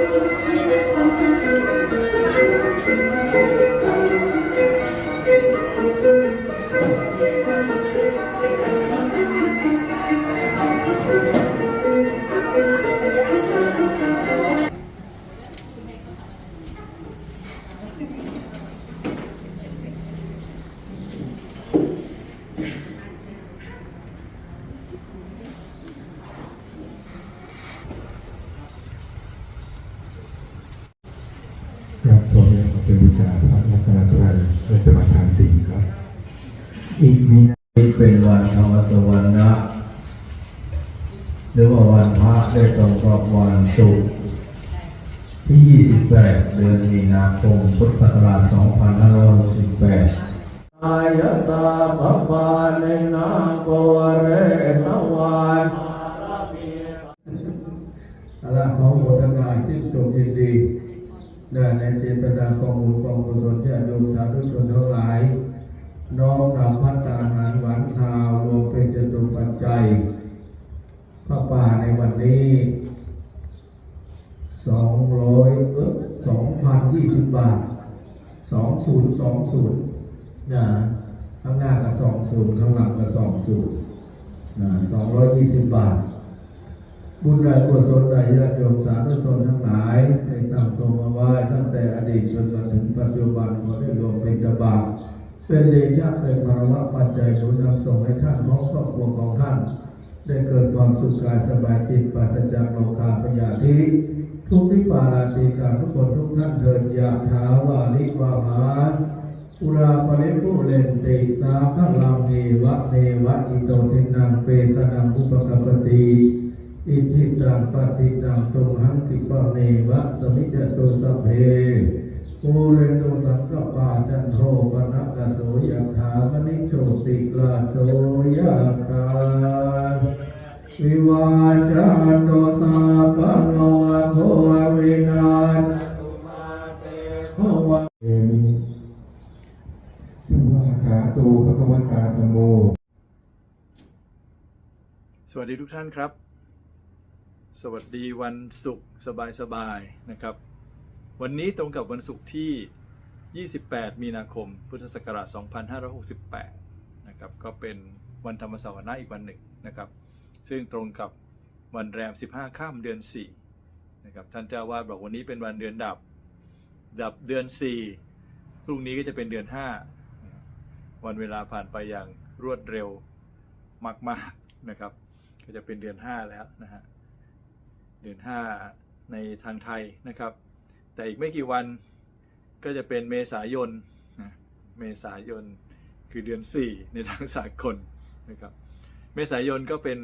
ค สวรรณะหรือว่าวันพระได้ตรงกับวันศุกร์ที่ 28 เดือนมีนาคม พุทธศักราช 2568อายะสาภปาเนนาโกเรทวานอาลาขอโมทนาชื่นชมยินดี ได้ในเจตนากองบุญกองกุศลญาติโยมสาธุชนทั้งหลาย น้อมนำพัฒนาหารหวานข้าวรวมเป็นจตุปัจจัยพระป่าในวันนี้สองร้อยเออสองพันยี่สิบบาทสองศูนย์สองศูนย์นะข้างหน้าก็สองศูนย์ข้างหลังก็สองศูนย์นะสองร้อยยี่สิบบาท บุญใดกุศลใดญาติโยมสาธุชนทั้งหลายได้สั่งสมมาไว้ตั้งแต่อดีตจนมาถึงปัจจุบันขอได้รวมเป็นตบาท เป็นเดชะเป็นภารวะปัจจัยหนุนนำส่งให้ท่านพร้อมครอบครัวของท่าน ได้เกิดความสุขกายสบายจิตปราศจากโลคาพยาธิทุกทิปาราตีการทุกคนทุกท่านเถิดยะถาวาลิวาหานอุราปริปุเรนติสาขลังเอวะเมวะอิโตทินังเปตนังอุปกปปติอิจิตังปฏิตังตุมหังคิปะเมวะสมิจจตุสัพเพ ภูเรนโตสังกปาจันโทปนักโสยถามณิโชติกลาโสยตาวิวาจันโตสาปโนโทวินาศภวะเอมิสัมมาขาตูพระกวตาธรรมโม สวัสดีทุกท่านครับ สวัสดีวันศุกร์สบายๆนะครับ วันนี้ตรงกับวันศุกร์ที่ 28 มีนาคม พุทธศักราช 2568 นะครับ ก็เป็นวันธรรมสวนาอีกวันหนึ่งนะครับ ซึ่งตรงกับวันแรม 15 ข้ามเดือน 4 นะครับ ท่านเจ้าวาดบอกวันนี้เป็นวันเดือนดับ ดับเดือน 4 พรุ่งนี้ก็จะเป็นเดือน 5 วันเวลาผ่านไปอย่างรวดเร็วมากๆนะครับ ก็จะเป็นเดือน 5 แล้วนะฮะ เดือน 5 ในทางไทยนะครับ แต่อีกไม่กี่วันก็จะเป็นเมษายนนะเมษายนคือเดือน 4 ในทางสากลนะครับเมษายนก็เป็น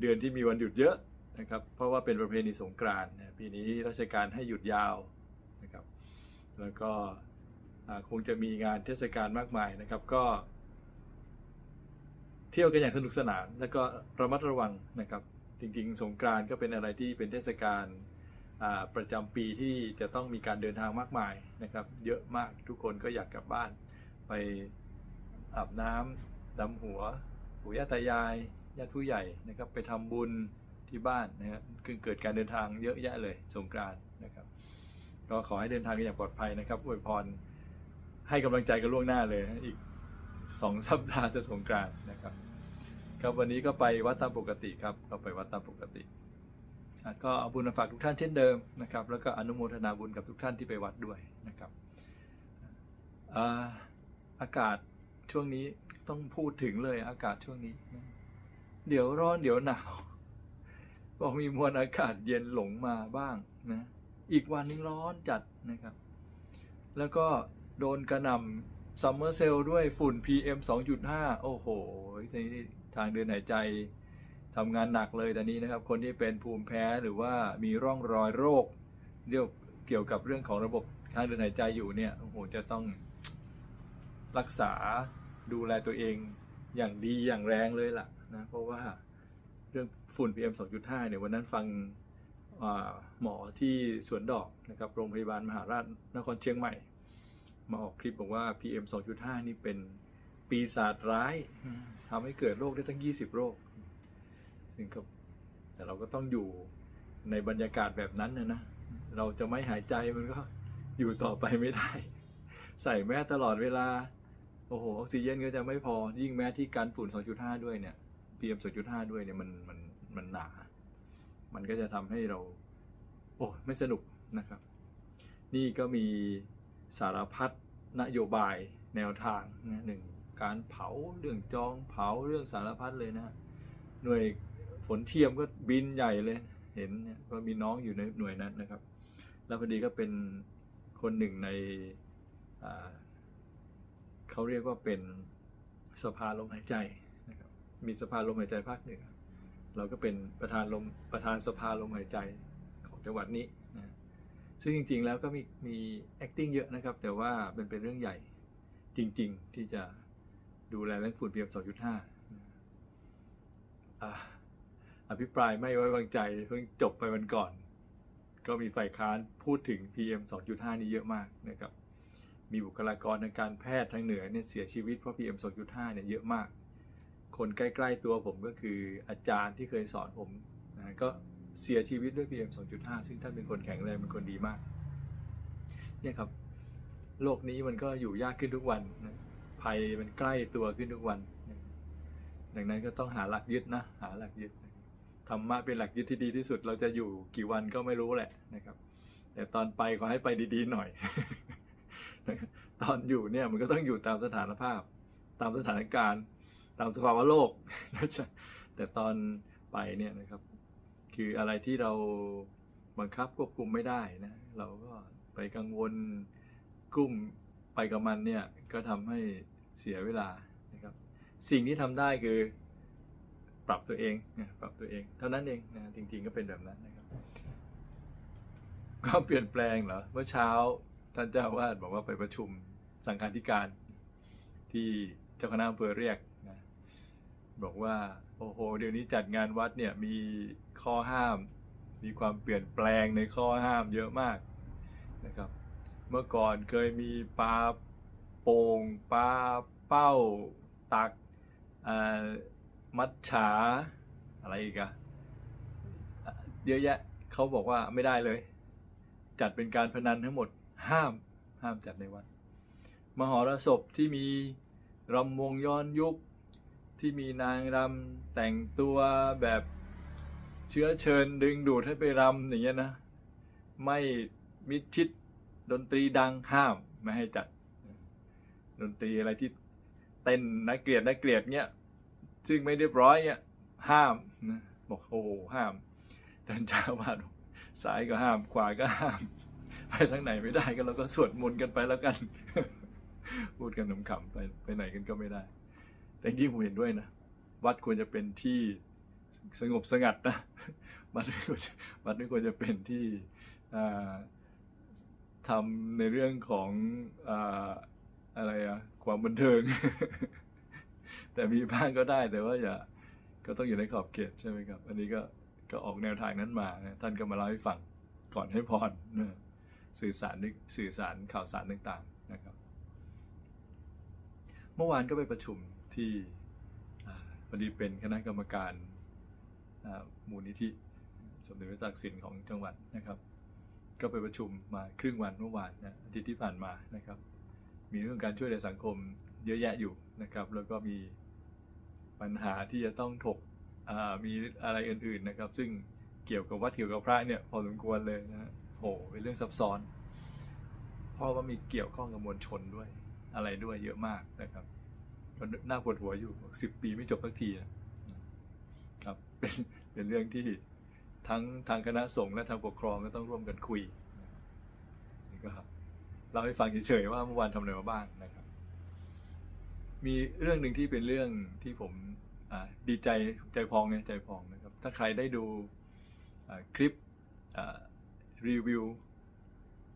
เดือนที่มีวันหยุดเยอะนะครับเพราะว่าเป็นประเพณีสงกรานต์ปีนี้ราชการให้หยุดยาวนะครับแล้วก็คงจะมีงานเทศกาลมากมายนะครับก็ เที่ยวกันอย่างสนุกสนาน แล้วก็ระมัดระวังนะครับจริงๆ สงกรานต์ก็เป็นอะไรที่เป็นเทศกาล ประจำปีที่จะต้องมีการเดินทางมากมายนะครับ เยอะมากทุกคนก็อยากกลับบ้าน ไปอาบน้ำดำหัวปู่ย่าตายายญาติผู้ใหญ่นะครับ ไปทำบุญที่บ้านนะครับคือเกิดการเดินทางเยอะแยะเลยสงกรานต์นะครับก็ขอให้เดินทางกันอย่างปลอดภัยนะครับอวยพรให้กำลังใจกันล่วงหน้าเลยอีกสองสัปดาห์จะสงกรานต์นะครับ ครับวันนี้ก็ไปวัดตามปกติครับก็ไปวัดตามปกติ ก็เอาบุญมาฝากทุกท่านเช่นเดิมนะครับ แล้วก็อนุโมทนาบุญกับทุกท่านที่ไปวัดด้วยนะครับอาอากาศช่วงนี้ต้องพูดถึงเลยอากาศช่วงนี้ เดี๋ยวร้อนเดี๋ยวหนาวบอกมีมวลอากาศเย็นหลงมาบ้างนะอีกวันนึงร้อนจัดนะครับ แล้วก็โดนกระหน่ำซัมเมอร์เซลด้วยฝุ่น PM 2.5 โอ้โหทางเดินหายใจ ทำงานหนักเลยตอนนี้นะครับ คนที่เป็นภูมิแพ้หรือว่ามีร่องรอยโรคเรียกเกี่ยวกับเรื่องของระบบทางเดินหายใจอยู่เนี่ยโอ้โหจะต้องรักษาดูแลตัวเองอย่างดีอย่างแรงเลยล่ะนะเพราะว่าเรื่องฝุ่น PM 2.5เนี่ยวันนั้นฟังหมอที่สวนดอกนะครับโรงพยาบาลมหาราชนครเชียงใหม่ มาออกคลิปบอกว่า PM 2.5 นี่เป็นปีศาจร้ายทำให้เกิดโรคได้ทั้ง 20 โรค ซึ่งก็แต่เราก็ต้องอยู่ในบรรยากาศแบบนั้นนะนะ เราจะไม่หายใจมันก็อยู่ต่อไปไม่ได้ ใส่แมสตลอดเวลา โอ้โหออกซิเจนก็จะไม่พอ ยิ่งแมสที่กันฝุ่น 2.5 ด้วยเนี่ย PM 2.5 ด้วยเนี่ยมันมันมันหนา มันก็จะทำให้เรา โอ้ไม่สนุกนะครับ นี่ก็มีสารพัดนโยบายแนวทางนะหนึ่งการเผาเรื่องจองเผาเรื่องสารพัดเลยนะฮะหน่วย ฝนเทียมก็บินใหญ่เลย เห็นเนี่ยก็มีน้องอยู่ในหน่วยนั้นนะครับ แล้วพอดีก็เป็นคนหนึ่งในเขาเรียกว่าเป็นสภาลมหายใจนะครับ มีสภาลมหายใจภาคเหนือเราก็เป็นประธานลมประธานสภาลมหายใจของจังหวัดนี้นะซึ่งจริง ๆ แล้วก็มีมี acting เยอะนะครับ แต่ว่าเป็นเป็นเรื่องใหญ่จริง ๆ ที่จะดูแลเรื่องฝุ่น PM 2.5อ่า ภิปรายไม่ไว้วางใจเพิ่งจบไปวันก่อน ก็มีฝ่ายค้านพูดถึง PM 2.5 นี่เยอะมากนะครับ มีบุคลากรทางการแพทย์ทางเหนือเนี่ยเสียชีวิตเพราะ PM 2.5 เนี่ยเยอะมาก คนใกล้ๆตัวผมก็คืออาจารย์ที่เคยสอนผมนะก็เสียชีวิตด้วย PM 2.5 ซึ่งท่านเป็นคนแข็งแรงเป็นคนดีมากเนี่ยครับโลกนี้มันก็อยู่ยากขึ้นทุกวันนะภัยมันใกล้ตัวขึ้นทุกวัน ดังนั้นก็ต้องหาหลักยึดนะ หาหลักยึด ธรรมะเป็นหลักยึดที่ดีที่สุด เราจะอยู่กี่วันก็ไม่รู้แหละนะครับ แต่ตอนไปขอให้ไปดีๆหน่อย ตอนอยู่เนี่ยมันก็ต้องอยู่ตามสถานภาพ ตามสถานการณ์ ตามสภาวะโลกนะจ๊ะแต่ตอนไปเนี่ยนะครับ คืออะไรที่เราบังคับควบคุมไม่ได้นะเราก็ไปกังวลกลุ้มไปกับมันเนี่ยก็ทำให้เสียเวลานะครับ สิ่งที่ทำได้คือ ปรับตัวเองนะปรับตัวเอง เท่านั้นเองนะจริง ๆ ก็เป็นแบบนั้นนะครับก็เปลี่ยนแปลงเหรอเมื่อเช้าท่านเจ้าอาวาดบอกว่าไปประชุมสังฆาธิการ ที่เจ้าคณะอำเภอเรียกนะบอกว่าโอ้โหเดี๋ยวนี้จัดงานวัดเนี่ยมีข้อห้าม มีความเปลี่ยนแปลงในข้อห้ามเยอะมากนะครับ เมื่อก่อนเคยมีปลาโป่งปลาเป้าตักอ่า มัดฉาอะไรอีกอะอะเยอะแยะเขาบอกว่าไม่ได้เลย จัดเป็นการพนันทั้งหมดห้ามห้ามจัดในวัด มหรสพที่มีรำวงย้อนยุคที่มีนางรำแต่งตัวแบบเชื้อเชิญดึงดูดให้ไปรำอย่างเงี้ยนะ ไม่มิดชิดดนตรีดังห้ามไม่ให้จัด ดนตรีอะไรที่เต้นนักเกลียดนักเกลียดเงี้ย ซึ่งไม่เรียบร้อยเงี้ยห้ามนะบอกโอ้โหห้ามท่านเจ้าวาดบอกซ้ายก็ห้ามขวาก็ห้าม ไปทางไหนไม่ได้ก็เราก็สวดมนต์กันไปแล้วกัน พูดกันขำๆไปไปไหนกันก็ไม่ได้ แต่จริงๆผมเห็นด้วยนะวัดควรจะเป็นที่สงบสงัดนะวัดไม่ควรวัดไม่ควรจะเป็นที่ทำในเรื่องของออะไรอะความบันเทิง แต่มีบ้างก็ได้แต่ว่าอย่าก็ต้องอยู่ในขอบเขตใช่ไหมครับ อันนี้ก็ก็ออกแนวทางนั้นมานะท่านก็มาเล่าให้ฟังก่อนให้พรนะสื่อสารสื่อสารข่าวสารต่างๆนะครับ เมื่อวานก็ไปประชุมที่พอดีเป็นคณะกรรมการมูลนิธิสมเด็จพระจักรสินของจังหวัดนะครับ ก็ไปประชุมมาครึ่งวันเมื่อวานนะอาทิตย์ที่ผ่านมานะครับ มีเรื่องการช่วยเหลือสังคมเยอะแยะอยู่ นะครับ แล้วก็มีปัญหาที่จะต้องถกมีอะไรอื่นๆนะครับ ซึ่งเกี่ยวกับวัดเกี่ยวกับพระเนี่ยพอสมควรเลยนะฮะโหเป็นเรื่องซับซ้อน เพราะว่ามีเกี่ยวข้องกับมวลชนด้วย อะไรด้วยเยอะมากนะครับก็น่าปวดหัวอยู่สิบปีไม่จบสักทีนะครับเป็นเป็นเรื่องที่ทั้งทางคณะสงฆ์และทางปกครองก็ต้องร่วมกันคุยนี่ก็เล่าให้ฟังเฉยๆว่าเมื่อวานทำอะไรมาบ้างนะครับ มีเรื่องหนึ่งที่เป็นเรื่องที่ผมดีใจใจพองเนี่ยใจพองนะครับ ถ้าใครได้ดูคลิปรีวิว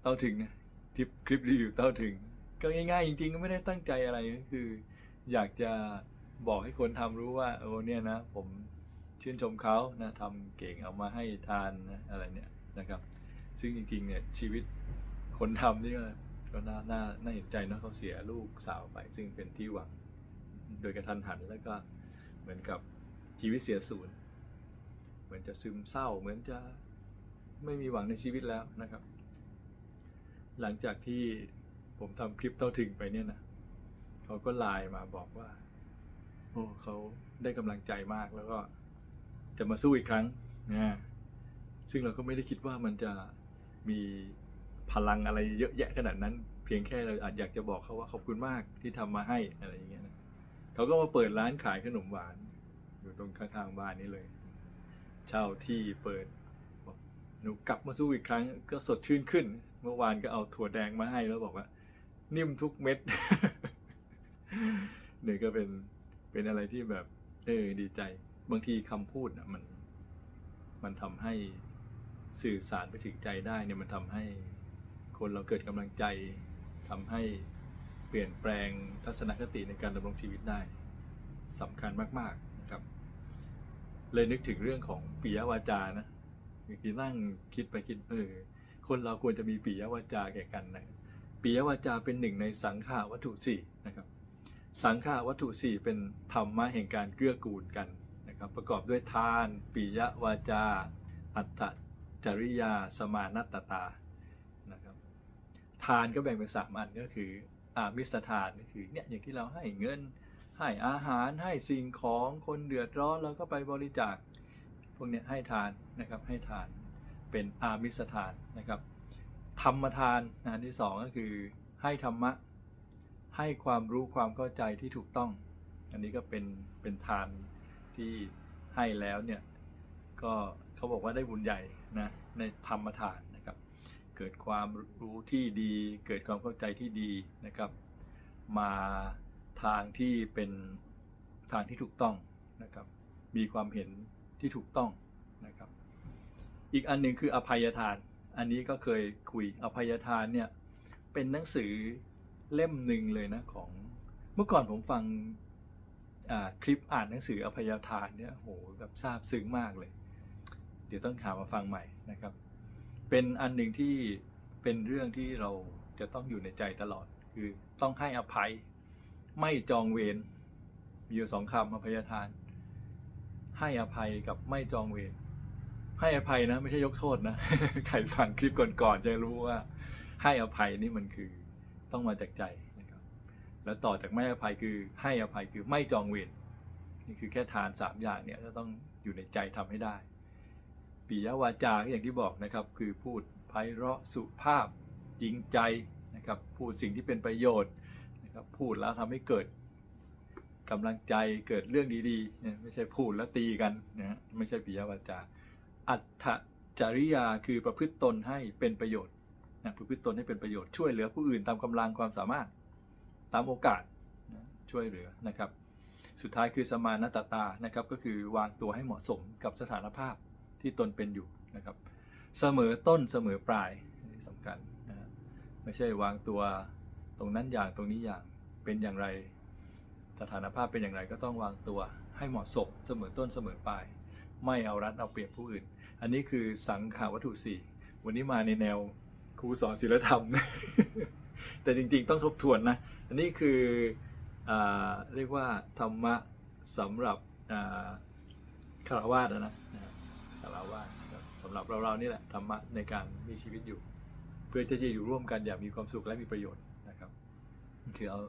เต้าถึงนะทิปคลิปรีวิวเต้าถึง ก็ง่ายๆ จริงๆ ก็ไม่ได้ตั้งใจอะไรก็คือ อยากจะบอกให้คนทำรู้ว่าโอ้เนี่ยนะ ผมชื่นชมเขานะทำเก่งเอามาให้ทานนะอะไรเนี่ยนะครับ ซึ่งจริงๆเนี่ยชีวิตคนทำนี่ก็ ก็น่าน่าน่าเห็นใจเนอะเขาเสียลูกสาวไป ซึ่งเป็นที่หวัง โดยกระทันหันแล้วก็เหมือนกับชีวิตเสียศูนย์เหมือนจะซึมเศร้า เหมือนจะไม่มีหวังในชีวิตแล้วนะครับ หลังจากที่ผมทำคลิปเต้าถึงไปเนี่ยนะเขาก็ไลน์มาบอกว่า โอ้เขาได้กำลังใจมากแล้วก็จะมาสู้อีกครั้งนะซึ่งเราก็ไม่ได้คิดว่ามันจะมี พลังอะไรเยอะแยะขนาดนั้น เพียงแค่เราอาจอยากจะบอกเขาว่าขอบคุณมากที่ทำมาให้อะไรอย่างเงี้ยนะเขาก็มาเปิดร้านขายขนมหวาน อยู่ตรงข้างๆบ้านนี้เลย เช่าที่เปิดบอกหนูกลับมาสู้อีกครั้ง ก็สดชื่นขึ้น เมื่อวานก็เอาถั่วแดงมาให้แล้วบอกว่า นิ่มทุกเม็ดเนี่ยก็เป็นเป็นอะไรที่แบบ เออดีใจ บางทีคำพูดนะมัน มันทำให้สื่อสารไปถึงใจได้เนี่ยมันทำให้ คนเราเกิดกำลังใจทำให้เปลี่ยนแปลงทัศนคติในการดำรงชีวิตได้สำคัญมากๆนะครับ เลยนึกถึงเรื่องของปิยวาจานะเมื่อกี้นั่งคิดไปคิดเออคนเราควรจะมีปิยวาจาแก่กันนะปิยวาจาเป็นหนึ่งในสังขาวัตถุสี่นะครับ สังขาวัตถุสี่เป็นธรรมะแห่งการเกื้อกูลกันนะครับ ประกอบด้วยทานปิยวาจา อัตตจริยา สมานัตตา ทานก็แบ่งเป็นสามอันก็คืออามิสทานก็คือเนี่ยอย่างที่เราให้เงิน ให้อาหารให้สิ่งของคนเดือดร้อนเราก็ไปบริจาคพวกเนี้ยให้ทานนะครับให้ทานเป็นอามิสทานนะครับธรรมทานอันที่สองก็คือให้ธรรมะให้ความรู้ความเข้าใจที่ถูกต้อง อันนี้ก็เป็นเป็นทานที่ให้แล้วเนี่ยก็เขาบอกว่าได้บุญใหญ่นะในธรรมทาน เกิดความรู้ที่ดี เกิดความเข้าใจที่ดีนะครับ มาทางที่เป็นทางที่ถูกต้องนะครับ มีความเห็นที่ถูกต้องนะครับ อีกอันหนึ่งคืออภัยทาน อันนี้ก็เคยคุยอภัยทานเนี่ยเป็นหนังสือเล่มหนึ่งเลยนะของเมื่อก่อนผมฟังอ่าคลิปอ่านหนังสืออภัยทานเนี่ยโหแบบซาบซึ้งมากเลย เดี๋ยวต้องหามาฟังใหม่นะครับ เป็นอันหนึ่งที่เป็นเรื่องที่เราจะต้องอยู่ในใจตลอด คือต้องให้อภัย ไม่จองเวรมีอยู่สองคำอภัยทาน ให้อภัยกับไม่จองเวรให้อภัยนะไม่ใช่ยกโทษนะใครฟังคลิปก่อนๆจะรู้ว่า ให้อภัยนี่มันคือต้องมาจากใจนะครับ แล้วต่อจากไม่อภัยคือให้อภัยคือไม่จองเวรนี่คือแค่ทานสามอย่างเนี่ยจะต้องอยู่ในใจทำให้ได้ ปิยวาจาอย่างที่บอกนะครับ คือพูดไพเราะสุภาพจริงใจนะครับพูดสิ่งที่เป็นประโยชน์นะครับพูดแล้วทำให้เกิดกำลังใจเกิดเรื่องดีๆเนี่ยไม่ใช่พูดแล้วตีกันนะฮะไม่ใช่ปิยวาจา อัตถจริยาคือประพฤติตนให้เป็นประโยชน์นะประพฤติตนให้เป็นประโยชน์ช่วยเหลือผู้อื่นตามกำลังความสามารถตามโอกาสนะช่วยเหลือนะครับ สุดท้ายคือสมานตตานะครับก็คือวางตัวให้เหมาะสมกับสถานภาพ ที่ตนเป็นอยู่นะครับ เสมอต้นเสมอปลายนนี้สำคัญนะไม่ใช่วางตัวตรงนั้นอย่างตรงนี้อย่างเป็นอย่างไร สถานภาพเป็นอย่างไรก็ต้องวางตัวให้เหมาะสมเสมอต้นเสมอปลาย ไม่เอารัดเอาเปรียบผู้อื่น อันนี้คือสังขาวัตถุสี่วันนี้มาในแนวครูสอนศิลธรรม แต่จริงๆต้องทบทวนนะ อันนี้คืออเรียกว่าธรรมะสำหรับอ่าคารวาสนะนะ สนะครับสำหรับเราๆนี่แหละธรรมะในการมีชีวิตอยู่ เพื่อที่จะอยู่ร่วมกันอย่างมีความสุขและมีประโยชน์นะครับคือเอา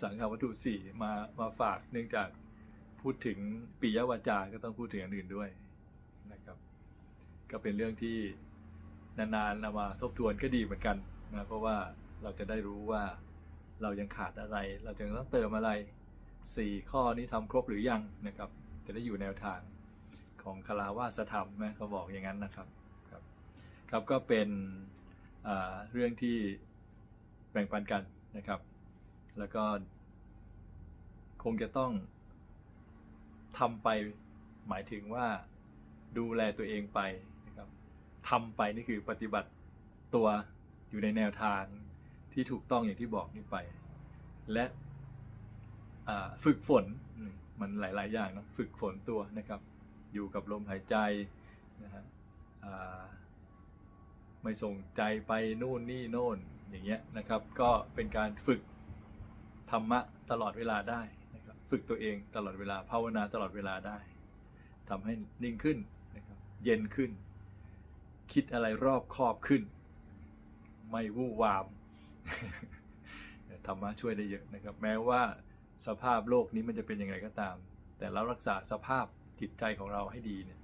สังขาวัตถุสี่มามาฝากเนื่องจากพูดถึงปิยวาจาก็ต้องพูดถึงอันอื่นด้วยนะครับ ก็เป็นเรื่องที่นานๆเอามาทบทวนก็ดีเหมือนกันนะเพราะว่าเราจะได้รู้ว่าเรายังขาดอะไร เราจะต้องเติมอะไรสี่ข้อนี้ทำครบหรือยังนะครับ จะได้อยู่แนวทาง ของคาราวาสธรรมนะเขาบอกอย่างนั้นนะครับครับครับก็เป็นเรื่องที่แบ่งปันกันนะครับ แล้วก็คงจะต้องทำไปหมายถึงว่าดูแลตัวเองไปนะครับทำไปนี่คือปฏิบัติตัวอยู่ในแนวทางที่ถูกต้องอย่างที่บอกนี่ไป และฝึกฝนมันหลาย ๆ อย่างนะฝึกฝนตัวนะครับ อยู่กับลมหายใจนะฮะไม่ส่งใจไปนู่นนี่โน่นอย่างเงี้ยนะครับ ก็เป็นการฝึกธรรมะตลอดเวลาได้นะครับฝึกตัวเองตลอดเวลาภาวนาตลอดเวลาได้ทำให้นิ่งขึ้นนะครับเย็นขึ้น คิดอะไรรอบคอบขึ้น ไม่วู่วามธรรมะช่วยได้เยอะนะครับ แม้ว่าสภาพโลกนี้มันจะเป็นยังไงก็ตาม แต่เรารักษาสภาพ จิตใจของเราให้ดีเนี่ย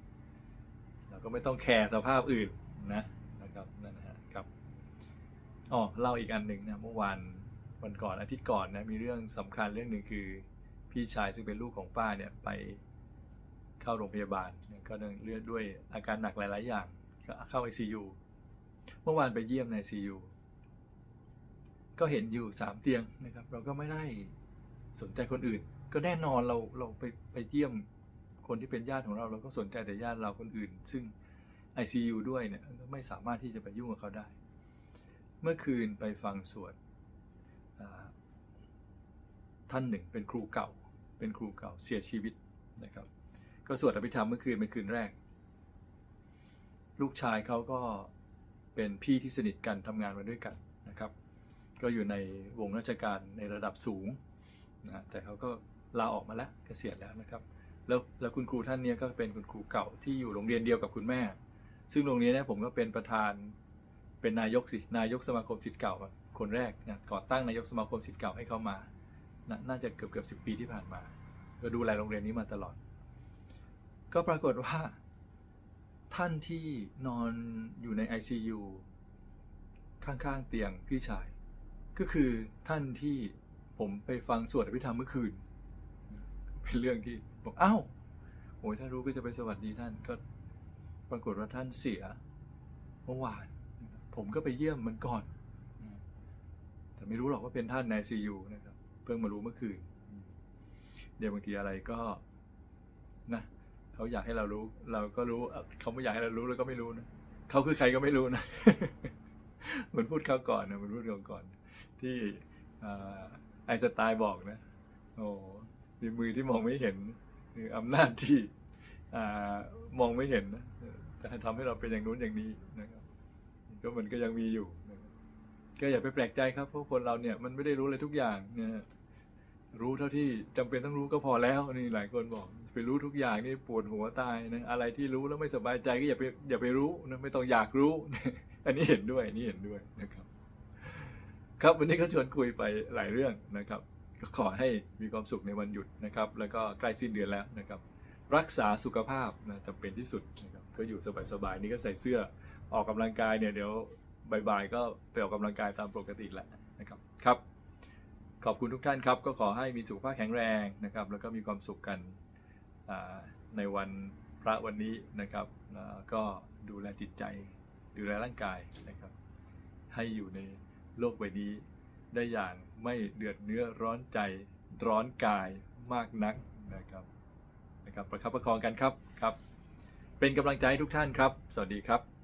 เราก็ไม่ต้องแคร์สภาพอื่นนะนะครับนั่นนะฮะครับอ๋อเล่าอีกอันหนึ่งนะเมื่อวานวันก่อนอาทิตย์ก่อนนะมีเรื่องสำคัญเรื่องหนึ่งคือ พี่ชายซึ่งเป็นลูกของป้าเนี่ยไปเข้าโรงพยาบาลก็เนื่องเลือดด้วยอาการหนักหลาย ๆ อย่างก็เข้า ICU เมื่อวานไปเยี่ยมใน ICU ก็เห็นอยู่สามเตียงนะครับ เราก็ไม่ได้สนใจคนอื่น ก็แน่นอนเราเราไปไปเยี่ยม คนที่เป็นญาติของเราเราก็สนใจแต่ญาติเราคนอื่น ซึ่ง ICU ด้วยเนี่ยไม่สามารถที่จะไปยุ่งกับเขาได้ เมื่อคืนไปฟังสวดท่านหนึ่งเป็นครูเก่า เป็นครูเก่าเสียชีวิตนะครับ ก็สวดอภิธรรมเมื่อคืนเป็นคืนแรก ลูกชายเขาก็เป็นพี่ที่สนิทกันทำงานมาด้วยกันนะครับ ก็อยู่ในวงราชการในระดับสูงนะแต่เขาก็ลาออกมาแล้วเกษียณแล้วนะครับ แล้วแล้วคุณครูท่านเนี้ยก็เป็นคุณครูเก่าที่อยู่โรงเรียนเดียวกับคุณแม่ ซึ่งโรงเรียนเนี้ผมก็เป็นประธานเป็นนายกสินายกสมาคมศิษย์เก่าคนแรกนะก่อตั้งนายกสมาคมศิษย์เก่าให้เขามานาน่าจะเกือบเกือบสิปีที่ผ่านมา ก็ดูแลโรงเรียนนี้มาตลอด ก็ปรากฏว่า ท่านที่นอนอยู่ใน ICU ข้างๆเตียงพี่ชาย ก็คือท่านที่ผมไปฟังสวดอภิธรรมเมื่อคืน เป็นเรื่องที่บอกอ้าวโอ้ยถ้ารู้ก็จะไปสวัสดีท่านก็ปรากฏว่าท่านเสียเมื่อวาน ผมก็ไปเยี่ยมมันก่อน แต่ไม่รู้หรอกว่าเป็นท่านใน ICU นะครับ เพิ่งมารู้เมื่อคืน เดี๋ยวบางทีอะไรก็นะเขาอยากให้เรารู้ เราก็รู้เขาไม่อยากให้เรารู้เราก็ไม่รู้นะเขาคือใครก็ไม่รู้นะเหมือนพูดเขาวก่อนนะเหมือนพูดเขาวก่อน ที่ไอสไตล์บอกนะ โอ้ มีมือที่มองไม่เห็นคืออำนาจที่อมองไม่เห็นนะจะทำให้เราเป็นอย่างนู้นอย่างนี้นะครับก็มันก็ยังมีอยู่ก็อย่าไปแปลกใจครับเพราะคนเราเนี่ยมันไม่ได้รู้อะไรทุกอย่างนะฮะรู้เท่าที่จำเป็นต้องรู้ก็พอแล้วนี่หลายคนบอกไปรู้ทุกอย่างนี่ปวดหัวตายนะอะไรที่รู้แล้วไม่สบายใจก็อย่าไปอย่าไปรู้นะไม่ต้องอยากรู้ อันนี้เห็นด้วยอันนี้เห็นด้วยนะครับ ครับวันนี้ก็ชวนคุยไปหลายเรื่องนะครับ ก็ขอให้มีความสุขในวันหยุดนะครับ แล้วก็ใกล้สิ้นเดือนแล้วนะครับ รักษาสุขภาพนะจำเป็นที่สุดนะครับก็อยู่สบายๆนี่ก็ใส่เสื้อออกกำลังกายเนี่ยเดี๋ยวบ่ายๆก็ไปออกกำลังกายตามปกติแหละนะครับครับ ขอบคุณทุกท่านครับ ก็ขอให้มีสุขภาพแข็งแรงนะครับ แล้วก็มีความสุขกันในวันพระวันนี้นะครับแล้วก็ดูแลจิตใจ ดูแลร่างกายนะครับ ให้อยู่ในโลกใบนี้ ได้อย่างไม่เดือดเนื้อร้อนใจร้อนกายมากนักนะครับนะครับประคับประคองกันครับครับ เป็นกำลังใจให้ทุกท่านครับ สวัสดีครับ